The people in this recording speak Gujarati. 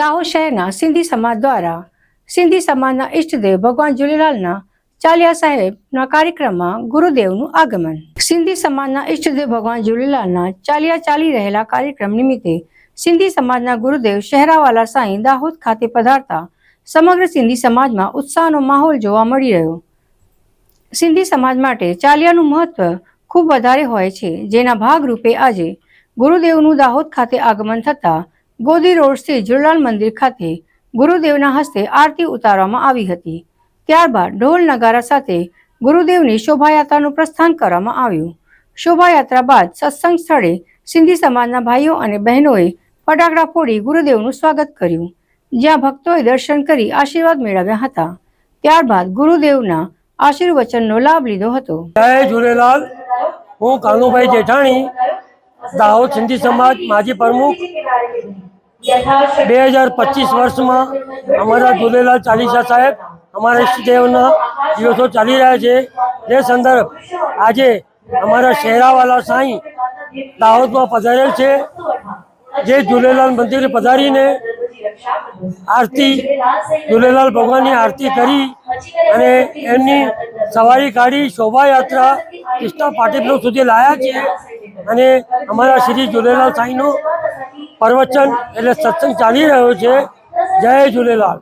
દાહોદ શહેરના સિંધી સમાજ દ્વારા સિંધી સમાજના ઈષ્ટદેવ ભગવાન ઝૂલેલાલના ચાલિયા સાહેબના કાર્યક્રમમાં ગુરુદેવનું આગમન. સિંધી સમાજના ઈષ્ટદેવ ભગવાન ઝૂલેલાલના ચાલિયા ચાલી રહેલા કાર્યક્રમ નિમિત્તે સિંધી સમાજના ગુરુદેવ શહેરાવાલા સાંઈ દાહોદ ખાતે પધારતા સમગ્ર સિંધી સમાજમાં ઉત્સાહનો માહોલ જોવા મળી રહ્યો. સિંધી સમાજ માટે ચાલિયાનું મહત્વ ખૂબ વધારે હોય છે, જેના ભાગરૂપે આજે ગુરુદેવનું દાહોદ ખાતે આગમન થતાં ગોદી રોડ સ્થિત જુલાલ મંદિર ખાતે ગુરુદેવના હસ્તે આરતી ઉતારવામાં આવી હતી. ત્યારબાદ ઢોલ નગારા સાથે ગુરુદેવની શોભાયાત્રાનું પ્રસ્થાન કરવામાં આવ્યું. શોભાયાત્રા બાદ સત્સંગ સ્થળે સિંધી સમાજના ભાઈઓ અને બહેનોએ ફટાકડા ફોડી ગુરુદેવનું સ્વાગત કર્યું. જ્યાં ભક્તોએ દર્શન કરી આશીર્વાદ મેળવ્યા હતા. ત્યારબાદ ગુરુદેવના આશીર્વચનનો લાભ લીધો હતો. જય ઝૂલેલાલ હું કાનુભાઈ જેઠાણી, દાહોદ સિંધી સમાજ, માજી પ્રમુખ. બે હજાર પચીસ વર્ષમાં અમારા ઝૂલેલાલ ચાલીસા સાહેબ અમારા ઈષ્ટદેવના દિવસો ચાલી રહ્યા છે. જે સંદર્ભ આજે અમારા શહેરાવાલા સાંઈ દાહોદમાં પધારેલ છે. જે ઝૂલેલાલ મંદિરે પધારીને આરતી ઝૂલેલાલ ભગવાનની આરતી કરી અને એમની સવારી કાઢી, શોભાયાત્રા કૃષ્ણા પાટીપુર સુધી લાયા છે. અને અમારા શ્રી ઝૂલેલાલ સાંઈનું પ્રવચન એટલે સત્સંગ ચાલી રહ્યો છે. જય ઝૂલેલાલ.